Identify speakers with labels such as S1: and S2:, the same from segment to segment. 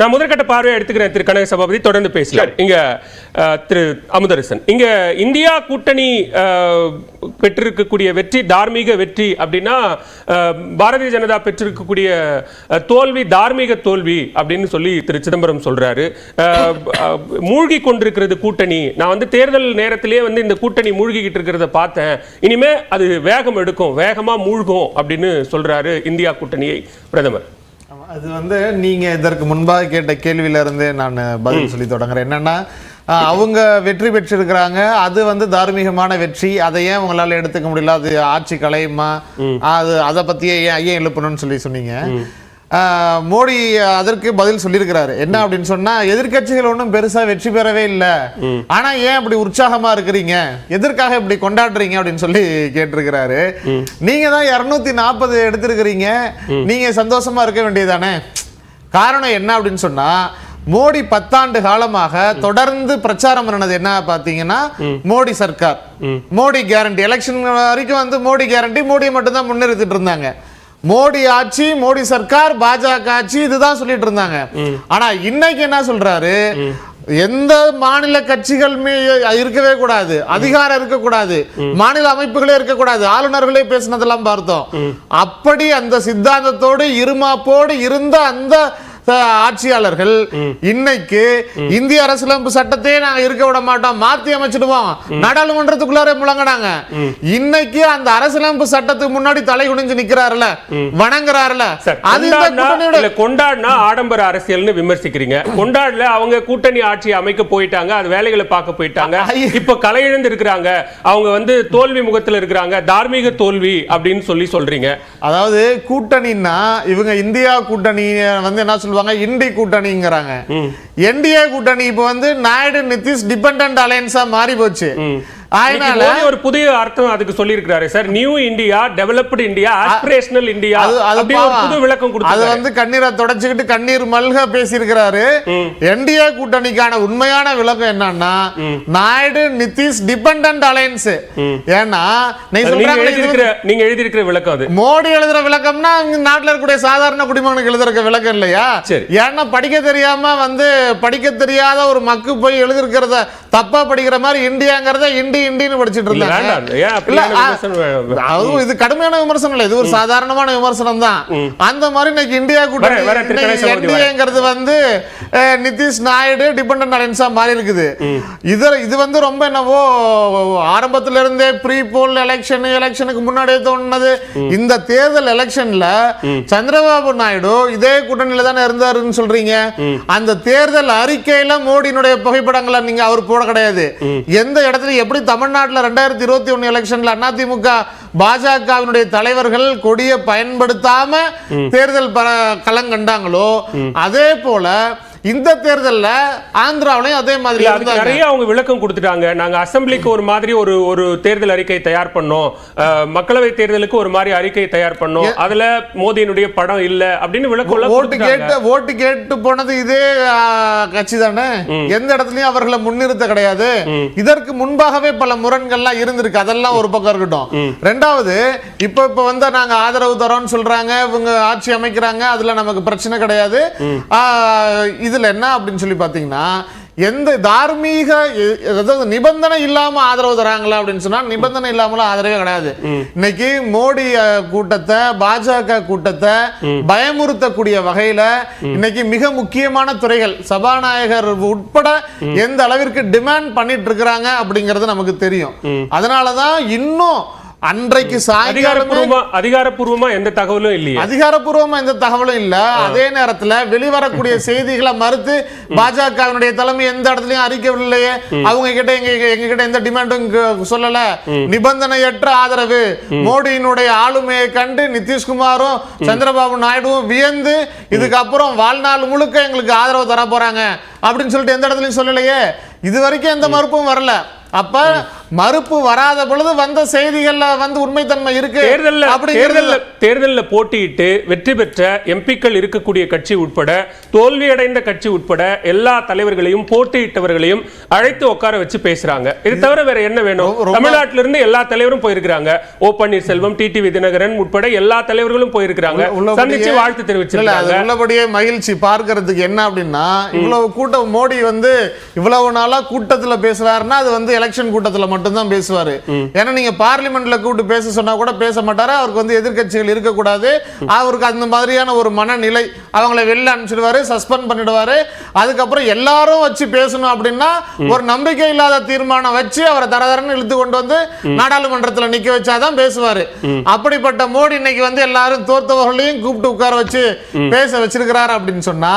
S1: நான் முதற்கட்ட பார்வையை எடுத்துக்கிறேன் திரு கனக சபாபதி. தொடர்ந்து பேசலாம். இங்க திரு அமுதரசன். இங்க இந்தியா கூட்டணி பெற்றிருக்கக்கூடிய வெற்றி தார்மீக வெற்றி அப்படின்னா பாரதிய ஜனதா பெற்றிருக்கக்கூடிய தோல்வி தார்மீக தோல்வி அப்படின்னு சொல்லி திரு சிதம்பரம் சொல்றாரு. மூழ்கி கொண்டிருக்கிறது கூட்டணி. நான் வந்து தேர்தல் நேரத்திலேயே வந்து இந்த கூட்டணி மூழ்கிக்கிட்டு இருக்கிறத பார்த்தேன். இனிமே அது வேகம் எடுக்கும் வேகமா மூழ்கும் அப்படின்னு சொல்றாரு இந்தியா கூட்டணியை பிரதமர்.
S2: அது வந்து நீங்க இதற்கு முன்பாக கேட்ட கேள்வியில இருந்து நான் பதில் சொல்லி தொடங்குறேன். என்னன்னா அவங்க வெற்றி பெற்றிருக்கிறாங்க. அது வந்து தார்மீகமான வெற்றி. அதை ஏன் உங்களால எடுத்துக்க முடியல? அது ஆட்சி கலையுமா? அது அதை பத்தியே ஏன் ஏன் எழுப்பணும்னு சொல்லி சொன்னீங்க. மோடி அதற்கு பதில் சொல்லியிருக்கிறாரு. என்ன அப்படின்னு சொன்னா எதிர்க்கட்சிகள் ஒன்றும் பெருசா வெற்றி பெறவே இல்லை. ஆனா ஏன் அப்படி உற்சாகமா இருக்கிறீங்க? எதற்காக இப்படி கொண்டாடுறீங்க அப்படின்னு சொல்லி கேட்டிருக்கிறாரு. நீங்க தான் இருநூத்தி நாற்பது எடுத்திருக்கிறீங்க. நீங்க சந்தோஷமா இருக்க வேண்டியதானே? காரணம் என்ன அப்படின்னு சொன்னா மோடி பத்தாண்டு காலமாக தொடர்ந்து பிரச்சாரம் பண்ணது என்ன பாத்தீங்கன்னா மோடி சர்க்கார். மோடி கேரண்டி எலெக்ஷன் வரைக்கும் வந்து மோடி கேரண்டி மோடியை மட்டும்தான் முன்னிறுத்திட்டு இருந்தாங்க. மோடி ஆட்சி மோடி சர்க்கார் பாஜக ஆட்சி இதுதான் சொல்லிட்டு இருந்தாங்க. ஆனா இன்னைக்கு என்ன சொல்றாரு? எந்த மாநில கட்சிகள் மீ- இருக்கவே கூடாது. அதிகாரம் இருக்கக்கூடாது. மாநில அமைப்புகளே இருக்கக்கூடாது. ஆளுநர்களே பேசினதெல்லாம் பார்த்தோம். அப்படி அந்த சித்தாந்தத்தோடு இருமாப்போடு இருந்த அந்த ஆட்சியாளர்கள் இன்னைக்கு இந்திய அரசியலமைப்பு சட்டத்தையே நாங்க இருக்க விட மாட்டோம். மாத்தி அமைச்சிடுவோம். நாடாளுமன்றத்துக்குள்ளாரே முழங்கினாங்க. இன்னைக்கு அந்த அரசியலமைப்பு சட்டத்துக்கு முன்னாடி தலை குனிஞ்சு நிக்கிறாருல வணங்குறாருல அது
S1: கொண்டாடினா- ஆடம்பர அரசியல்னு விமர்சிக்கிறீங்க. கொண்டாடல அவங்க கூட்டணி ஆட்சி அமைக்க போயிட்டாங்க. அது வேலைகளை பார்க்க போயிட்டாங்க. இப்ப கலையிழந்து இருக்கிறாங்க. அவங்க வந்து தோல்வி முகத்துல இருக்கிறாங்க. தார்மீக தோல்வி அப்படின்னு சொல்லி சொல்றீங்க.
S2: அதாவது கூட்டணின்னா இவங்க இந்தியா கூட்டணி வந்து என்ன சொல்லுவாங்க? இண்டி கூட்டணிங்கிறாங்க. என்டிஏ கூட்டணி இப்போ வந்து நாயுடு நிதிஷ் டிபெண்டன்ட் அலையன்ஸா மாறி போச்சு. அதனால
S1: ஒரு புதிய அர்த்தம் அதுக்கு சொல்லி இருக்கிறாரு sir new India developed India aspirational India
S2: அது அது
S1: அப்படி ஒரு புது விளக்கம்
S2: அது
S1: கொடுத்தாரு
S2: வந்து கண்ணீரை தொடச்சுக்கிட்டு கண்ணீர் மல்க பேசியிருக்கிறாரு. என்டிஏ கூட்டணிக்கான உண்மையான விளக்கம் என்னன்னா நாயுடு நிதிஷ் டிபெண்டன்ட் அலையன்ஸ் ஏன்னா நீ
S1: நீங்க நீங்க எழுதியிருக்கிற விளக்கம் அது.
S2: மோடி எழுதுற விளக்கம்னா நாட்டுல இருக்கக்கூடிய சாதாரண குடிமகனுக்கு எழுதுற விளக்கம் இல்லையா. ஏன்னா படிக்க தெரியாம வந்து படிக்க தெரியாத ஒரு மக்கு போய் எழுதிருக்கிறத தப்பா படிக்கிற மாதிரி இந்தியாங்கிறத இண்டி இண்டின்னு படிச்சிட்டு இருந்தாங்க. அதுவும் இது கடுமையான விமர்சனம் இல்ல இது ஒரு சாதாரணமான விமர்சனம் தான். அந்த மாதிரி இன்னைக்கு இந்தியா கூட்டணி. என்டிஏங்கிறது வந்து நிதிஷ் நாயுடு டிபெண்டன்ட் அலைன்ஸா மாறி இருக்குது. இது இது வந்து ரொம்ப என்னவோ ஆரம்பத்துல இருந்தே ப்ரீ போல் எலெக்ஷன் எலெக்ஷனுக்கு முன்னாடியே தோணுனது. இந்த தேர்தல் எலெக்ஷன்ல சந்திரபாபு நாயுடு இதே கூட்டணியில தானே இருந்தாருன்னு சொல்றீங்க. அந்த தேர்தல் அறிக்கையில மோடியினுடைய புகைப்படங்களை நீங்க அவர் போட கிடையாது. எந்த இடத்துல எப்படி தமிழ்நாட்டுல ரெண்டாயிரத்தி இருபத்தி ஒண்ணு எலெக்ஷன்ல அதிமுக பாஜகவினுடைய தலைவர்கள் கொடியை பயன்படுத்தாம தேர்தல் களம் கண்டாங்களோ அதே போல இந்த தேர்தல்ல ஆந்திராவிலையும் அதே மாதிரி
S1: நிறைய அவங்க விளக்கம் கொடுத்துட்டாங்க. நாங்க அசெம்பிளிக்கு ஒரு மாதிரி ஒரு ஒரு தேர்தல் அறிக்கை தயார் பண்ணோம். மக்களவை தேர்தலுக்கு ஒரு மாதிரி அறிக்கை தயார் பண்ணோம். அதுல மோடியினுடைய படம் இல்ல அப்படின்னு விளக்கம்
S2: ஓட்டு. கேட்டு ஓட்டு கேட்டு போனது இதே கட்சி தானே? எந்த இடத்துலயும் அவர்களை முன்னிறுத்த கிடையாது. இதற்கு முன்பாகவே பல முரண்கள்லாம் இருந்திருக்கு. அதெல்லாம் ஒரு பக்கம் இருக்கட்டும். ரெண்டாவது இப்ப இப்ப வந்து நாங்க ஆதரவு தரோம்னு சொல்றாங்க. இவங்க ஆட்சி அமைக்கிறாங்க. அதுல நமக்கு பிரச்சனை கிடையாது. ஆ, இதுல என்ன அப்படின்னு சொல்லி பாத்தீங்கன்னா எந்த தார்மீக அதாவது நிபந்தனை இல்லாம ஆதரவு தராங்களா அப்படின்னு சொன்னா நிபந்தனை இல்லாமலாம் ஆதரவே கிடையாது. இன்னைக்கு மோடி கூட்டத்தை பாஜக கூட்டத்தை பயமுறுத்தக்கூடிய வகையில இன்னைக்கு மிக முக்கியமான துறைகள் சபாநாயகர் உட்பட எந்த அளவிற்கு டிமாண்ட் பண்ணிட்டு இருக்கிறாங்க அப்படிங்கிறது நமக்கு தெரியும். அதனாலதான் இன்னும் அன்றைக்கு
S1: அதிகாரப்பூர்வமா அதிகாரப்பூர்வமா எந்த தகவலும் இல்லையே.
S2: அதிகாரப்பூர்வமா எந்த தகவலும் இல்ல. அதே நேரத்துல வெளிவரக்கூடிய செய்திகளை மறுத்து பாஜகவினுடைய தலைமை எந்த இடத்துலயும் அறிக்கவில்லையே. அவங்க கிட்ட எங்க எங்க கிட்ட எந்த டிமாண்டும் சொல்லல. நிபந்தனையற்ற ஆதரவு. மோடியினுடைய ஆளுமையை கண்டு நிதிஷ்குமாரும் சந்திரபாபு நாயுடுவும் வியந்து இதுக்கப்புறம் வாழ்நாள் முழுக்க எங்களுக்கு ஆதரவு தர போறாங்க அப்படின்னு சொல்லிட்டு எந்த இடத்துலயும் சொல்லலையே. இது வரைக்கும் எந்த மறுப்பும் வரல. அப்ப மறுப்பு வராத பொழுது வந்த செய்திகள்ல வந்து உண்மைத்தன்மை இருக்கு.
S1: தேர்தல்ல
S2: அப்படிங்கிறது
S1: தேர்தல்ல போட்டியிட்டு வெற்றி பெற்ற எம்பிக்கள் இருக்கக்கூடிய கட்சி உட்பட தோல்வியடைந்த கட்சி உட்பட எல்லா தலைவர்களையும் போட்டியிட்டவர்களையும் அழைத்து உட்கார வச்சு பேசுறாங்க. இது தவிர வேற என்ன வேணும்? தமிழ்நாட்டில இருந்து எல்லா தலைவரும் போயிருக்கிறாங்க. ஓ பன்னீர்செல்வம் டிடிவி தினகரன் உட்பட எல்லா தலைவர்களும் போயிருக்கிறாங்க. சந்திச்சு வாழ்த்து தெரிவிச்சிருக்காங்க.
S2: உள்ளபடியே மகிழ்ச்சி பார்க்கிறதுக்கு என்ன அப்படின்னா இவ்வளவு கூட்டம் மோடி வந்து இவ்வளவு நாளா கூட்டத்துல பேசுறாருன்னா அது வந்து எலெக்ஷன் கூட்டத்துல மட்டும்தான் பேசுவாரு. ஏன்னா நீங்க பார்லிமெண்ட்ல கூப்பிட்டு பேச சொன்னா கூட பேச மாட்டாரு. அவருக்கு வந்து எதிர்கட்சிகள் இருக்கக்கூடாது. அவருக்கு அந்த மாதிரியான ஒரு மனநிலை அவங்கள வெளில அனுப்பிச்சிடுவாரு சஸ்பெண்ட் பண்ணிடுவாரு. அதுக்கப்புறம் எல்லாரும் வச்சு பேசணும் அப்படின்னா ஒரு நம்பிக்கை இல்லாத தீர்மானம் வச்சு அவரை தரதரன்னு இழுத்து கொண்டு வந்து நாடாளுமன்றத்துல நிக்க வச்சாதான் பேசுவாரு. அப்படிப்பட்ட மோடி இன்னைக்கு வந்து எல்லாரும் தோர்த்தவர்களையும் கூப்பிட்டு உட்கார வச்சு பேச வச்சிருக்கிறாரு அப்படின்னு சொன்னா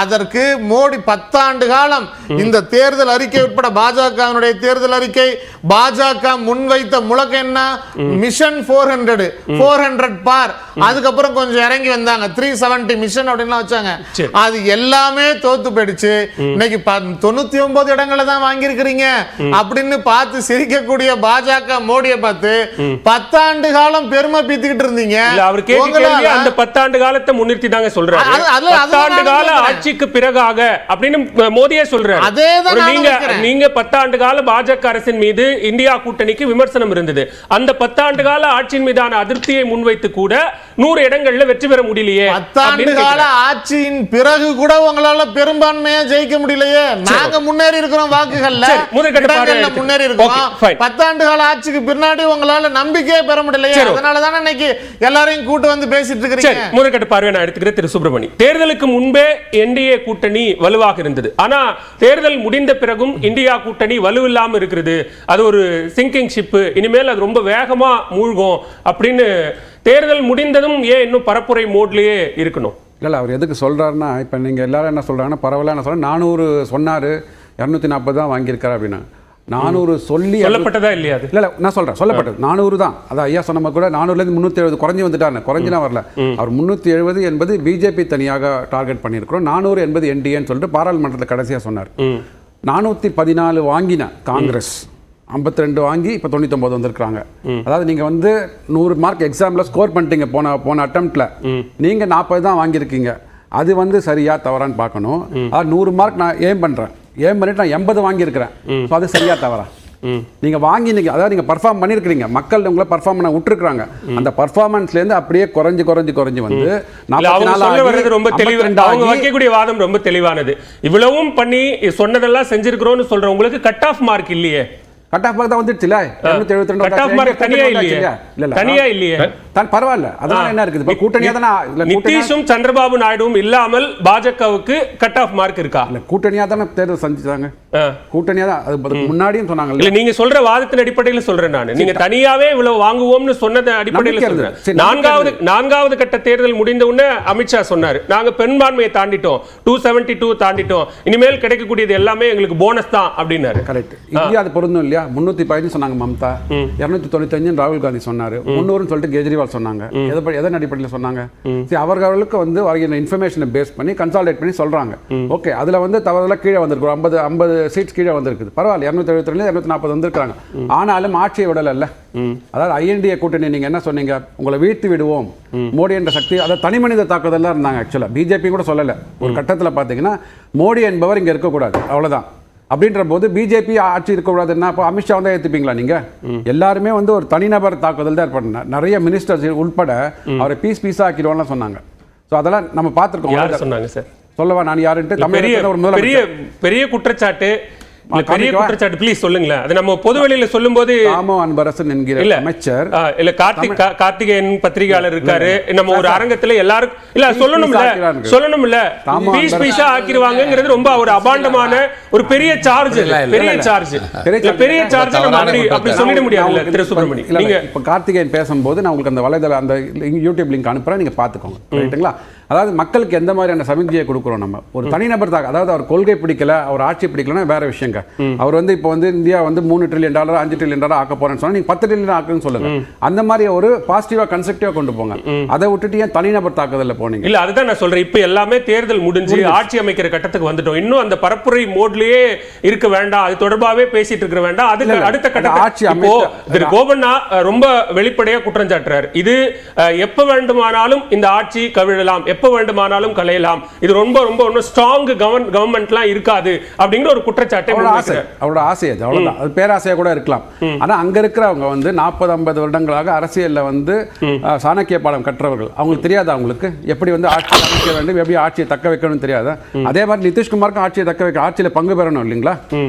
S2: அதற்கு மோடி பத்தாண்டு காலம் இந்த தேர்தல் அறிக்கை உட்பட பாஜகவினுடைய தேர்தல் அறிக்கை பாஜக முன்வைத்த முழக்கம் என்ன? Mission four hundred four hundred பார். அதுக்கப்புறம் கொஞ்சம் இறங்கி வந்தாங்க. த்ரீ செவன்டி மிஷன் அப்படின்லாம் வச்சாங்க. அது எல்லாமே தோத்து போயிடுச்சு. இன்னைக்கு தொண்ணூத்தி ஒன்பது இடங்களை தான் வாங்கியிருக்கிறீங்க. அப்படின்னு பார்த்து சிரிக்கக்கூடிய பாஜக மோடியை பார்த்து பத்தாண்டு காலம் பெருமை பீத்திக்கிட்டு இருந்தீங்க.
S1: அந்த பத்தாண்டு காலத்தை முன்னிறுத்தி தாங்க சொல்றாரு.
S2: அது- அது- அதுதான்
S1: பத்தாண்டு கால. ஆட்சிக்கு பிறகாக அப்படின்னு மோடியே சொல்றாரு.
S2: அதேதான்
S1: நீங்க. நீங்க பத்தாண்டு கால பாஜக அரசின் மீது இந்தியா கூட்டணிக்கு விமர்சனம் இருந்தது. அந்த பத்தாண்டு கால ஆட்சியின் மீதான அதிருப்தியை முன்வைத்து கூட நூறு இடங்கள்ல வெற்றி பெற முடியலையே
S2: பத்தாண்டு கால. ஆட்சியின் பிறகு கூட உங்களால பெரும்பான்மையா ஜெயிக்க முடியலையே. நாங்க முன்னேறி இருக்கிறோம் வாக்குகள்ல.
S1: முதற்கட்ட.
S2: முன்னேறி இருக்கோம். பத்தாண்டு கால ஆட்சிக்கு பின்னாடி உங்களால நம்பிக்கையே பெற முடியலையே. அதனால தானே இன்னைக்கு எல்லாரையும் கூட்டு வந்து பேசிட்டு இருக்கிறீங்க.
S1: முதற்கட்ட பார்வை நான் எடுத்துக்கிறேன் திரு சுப்பிரமணி. தேர்தலுக்கு முன்பே என்டிஏ கூட்டணி வலுவாக இருந்தது. ஆனா தேர்தல் முடிந்த பிறகும் இந்தியா கூட்டணி வலுவில்லாம இருக்கிறது. அது ஒரு சிங்கிங் ஷிப் இனிமேல் அது ரொம்ப வேகமா மூழ்கும் அப்படின்னு தேர்தல் முடிந்ததும் ஏன் இன்னும் பரப்புரை மோட்லயே இருக்கணும்?
S3: இல்லை அவர் எதுக்கு சொல்கிறாருன்னா இப்போ நீங்கள் எல்லாரும் என்ன சொல்கிறாங்கன்னா பரவாயில்ல என்ன சொல்கிறேன் நானூறு சொன்னார் இரநூத்தி நாற்பது தான் வாங்கியிருக்காரு அப்படின்னா. நானூறு சொல்லி
S1: சொல்லப்பட்டதா இல்லையா அது?
S3: இல்லை நான் சொல்கிறேன் சொல்லப்பட்டது. நானூறு தான். அதான் ஐயா சொன்ன கூட நானூறுலேருந்து முந்நூற்றி எழுபது குறைஞ்சி வந்துட்டாருன்னு. குறைஞ்சிலாம் வரல. அவர் முந்நூற்றி எழுபது என்பது பிஜேபி தனியாக டார்கெட் பண்ணியிருக்கிறோம். நானூறு என்பது என்டிஏன்னு சொல்லிட்டு பாராளுமன்றத்தில் கடைசியாக சொன்னார். நானூற்றி பதினாலு வாங்கின காங்கிரஸ். 52 ரெண்டு வாங்கி இப்போ தொண்ணூத்தொம்பது வந்திருக்காங்க அதாவது நீங்கள் வந்து நூறு மார்க் எக்ஸாமில் ஸ்கோர் பண்ணிட்டீங்க போன போன அட்டம்ப்ட்ல நீங்கள் நாற்பது தான் வாங்கியிருக்கீங்க. அது வந்து சரியா தவறான்னு பார்க்கணும். அதாவது நூறு மார்க் நான் ஏம் பண்ணுறேன் ஏம் பண்ணிட்டு நான் எண்பது வாங்கியிருக்கிறேன். ஸோ அது சரியா தவறா? நீங்க வாங்கி நீங்க அதாவது நீங்க பர்ஃபார்ம் பண்ணிருக்கீங்க மக்கள் உங்களை பர்ஃபார்ம் பண்ண விட்டுருக்காங்க அந்த பர்ஃபார்மன்ஸ்ல இருந்து அப்படியே குறைஞ்சு குறைஞ்சு குறைஞ்சு வந்து
S1: ரொம்ப தெளிவா
S3: 52
S1: அவங்க வைக்கக்கூடிய வாதம் ரொம்ப தெளிவானது. இவ்வளவும் பண்ணி சொன்னதெல்லாம் செஞ்சிருக்கிறோம்னு சொல்றவங்களுக்கு கட் ஆஃப் மார்க் இல்லையே.
S3: கட் ஆஃப் தான் வந்துடுச்சுல? இருநூத்தி எழுபத்தி ரெண்டு
S1: மார்க் தனியா இல்லையே?
S3: இல்ல இல்ல.
S1: தனியா இல்லையே?
S3: தான் பரவாயில்ல. அதனால என்ன இருக்குது? இப்ப கூட்டணியா தானே
S1: நிதிஷும் சந்திரபாபு நாயுடுவும் இல்லாமல் பாஜகவுக்கு கட் ஆஃப் மார்க் இருக்கா?
S3: இல்ல கூட்டணியா தானே தேர்தல் சந்திச்சாங்க.
S1: ஆ.
S3: கூட்டணியா தான் அது முன்னாடியும் சொன்னாங்கல்ல.
S1: இல்ல நீங்க சொல்ற வாதத்தின் அடிப்படையில சொல்றேன் நான். நீங்க தனியாவே இவ்வளவு வாங்குவோம்னு சொன்னத அடிப்படையில.
S3: சரி,
S1: நான்காவது நான்காவது கட்ட தேர்தல் முடிந்த உடனே அமித்ஷா சொன்னாரு. நாங்க பெரும்பான்மையை தாண்டிட்டோம். டூ செவன்டி டூ தாண்டிட்டோம். இனிமேல் கிடைக்கக்கூடியது எல்லாமே எங்களுக்கு போனஸ் தான் அப்படின்னாரு.
S3: கரெக்ட் இந்தியா அது பொருந்தும் இல்லையா? முன்னூத்தி பதினஞ்சு சொன்னாங்க மம்தா. இருநூத்தி தொண்ணூத்தஞ்சு ராகுல் காந்தி சொன்னாரு. முன்னூறுன்னு சொல்லிட்டு கெஜ்ரிவால் சொன்னாங்க. எதை எதன் அடிப்படையில் சொன்னாங்க? சரி அவர்களுக்கு வந்து வருகிற இன்ஃபர்மேஷனை பேஸ் பண்ணி கன்சால்டேட் பண்ணி சொல்றாங்க. ஓகே அதுல வந்து தவறுதலா கீழே வந்திருக்கு. ஒரு ஐம்பது ஐம்பது சீட்ஸ் கீழே வந்திருக்குது. பரவாயில்ல இருநூத்தி எழுபத்தி இருநூத்தி நாற்பது வந்திருக்காங்க ஆனாலும் ஆட்சியை விடல அதாவது ஐஎன்டிஏ கூட்டணி நீங்க என்ன சொன்னீங்க? உங்களை வீழ்த்தி விடுவோம். மோடி என்ற சக்தி அதாவது தனி மனித தாக்குதல் தான் இருந்தாங்க ஆக்சுவலா பிஜேபி கூட சொல்லல. ஒரு கட்டத்துல பாத்தீங்கன்னா மோடி என்பவர் இங்க இருக்கக்கூடாது. அவ்வளவுதான். அப்படின்ற போது பிஜேபி ஆட்சி இருக்கக்கூடாதுன்னா அப்போ அமித்ஷா வந்து ஏற்றுப்பீங்களா நீங்க? எல்லாருமே வந்து ஒரு தனிநபர் தாக்குதல் தான் ஏற்பட நிறைய மினிஸ்டர்ஸ் உட்பட அவரை பீஸ் பீஸா ஆக்கிடுவோம்னு சொன்னாங்க. ஸோ அதெல்லாம் நம்ம பார்த்துருக்கோம்.
S1: சொன்னாங்க சார்
S3: சொல்லவா நான் யாருன்ட்டு ஒரு
S1: பெரிய பெரிய குற்றச்சாட்டு. பெரிய? குற்றச்சாட்டு ப்ளீஸ் சொல்லுங்களேன். அது நம்ம பொது வெளியில சொல்லும்போது
S3: தாமோ அன்பரசன் என்கிற
S1: இல்ல
S3: அமைச்சர்
S1: இல்ல கார்த்திக் கார்த்திகேயன் பத்திரிகையாளர் இருக்காரு. நம்ம ஒரு அரங்கத்துல எல்லாரும் இல்ல
S3: பீஸ்
S1: சொல்லணும்ல. சொல்லணும்ல. பீஸ். பீஸா ஆக்கிடுவாங்கிறது ரொம்ப ஒரு அபாண்டமான ஒரு பெரிய சார்ஜ் பெரிய. சார்ஜ்
S3: பெரிய.
S1: சார்ஜ் நம்ம அப்படி சொல்லிட முடியாது திரு சுப்பிரமணி. நீங்க
S3: இப்ப கார்த்திகேயன் பேசும்போது நான் உங்களுக்கு அந்த வலைதள அந்த யூடியூப் லிங்க் அனுப்புறேன் நீங்க பாத்துக்கோங்க ரைட்டுங்களா அதாவது மக்களுக்கு எந்த மாதிரியான சமிக்தியை கொடுக்குறோம் நம்ம? ஒரு தனிநபர் தாக்க அதாவது அவர் கொள்கை பிடிக்கல அவர் ஆட்சி பிடிக்கலன்னா வேற விஷயங்க. அவர் வந்து இப்போ வந்து இந்தியா வந்து மூணு ட்ரில்லியன் டாலர் அஞ்சு ட்ரில்லியன் டாலர் ஆக்க போறேன்னு சொன்னா நீங்க பத்து ட்ரில்லியன் ஆக்குன்னு சொல்லுங்க. அந்த மாதிரி ஒரு பாசிட்டிவா கன்ஸ்ட்ரக்டிவா கொண்டு போங்க. அதை விட்டுட்டு ஏன் தனிநபர் தாக்குதல்ல போனீங்க?
S1: இல்ல அதுதான் நான் சொல்றேன். இப்ப எல்லாமே தேர்தல் முடிஞ்சு ஆட்சி அமைக்கிற கட்டத்துக்கு வந்துட்டோம். இன்னும் அந்த பரப்புரை மோட்லயே இருக்க வேண்டாம். அது தொடர்பாவே பேசிட்டு இருக்க வேண்டாம். அதுக்கு
S3: இல்ல,
S1: அடுத்த கட்ட
S3: ஆட்சி அமைத்த-
S1: திரு கோபண்ணா ரொம்ப வெளிப்படையா குற்றம் சாட்டுறாரு. இது எப்ப வேண்டுமானாலும் இந்த ஆட்சி கவிழலாம். எப்ப வேண்டுமானாலும் கலையலாம் இது ரொம்ப ரொம்ப ஒன்றும் ஸ்ட்ராங் கவர்மெண்ட்லாம் இருக்காது அப்படிங்கிற ஒரு குற்றச்சாட்டை
S3: அவரோட ஆசை. அவரோட ஆசை அது அவ்வளவுதான். அது பேராசையா கூட இருக்கலாம். ஆனா அங்க இருக்கிறவங்க வந்து நாற்பது ஐம்பது வருடங்களாக அரசியல்ல வந்து சாணக்கிய பாடம் கற்றவர்கள். அவங்களுக்கு தெரியாதா அவங்களுக்கு? எப்படி வந்து ஆட்சி அமைக்க வேண்டும்? எப்படி ஆட்சியை தக்க வைக்கணும்னு தெரியாதா? அதே மாதிரி நிதிஷ்குமாருக்கும் ஆட்சியை தக்க வைக்க ஆட்சியில பங்கு பெறணும் இல்லைங்களா?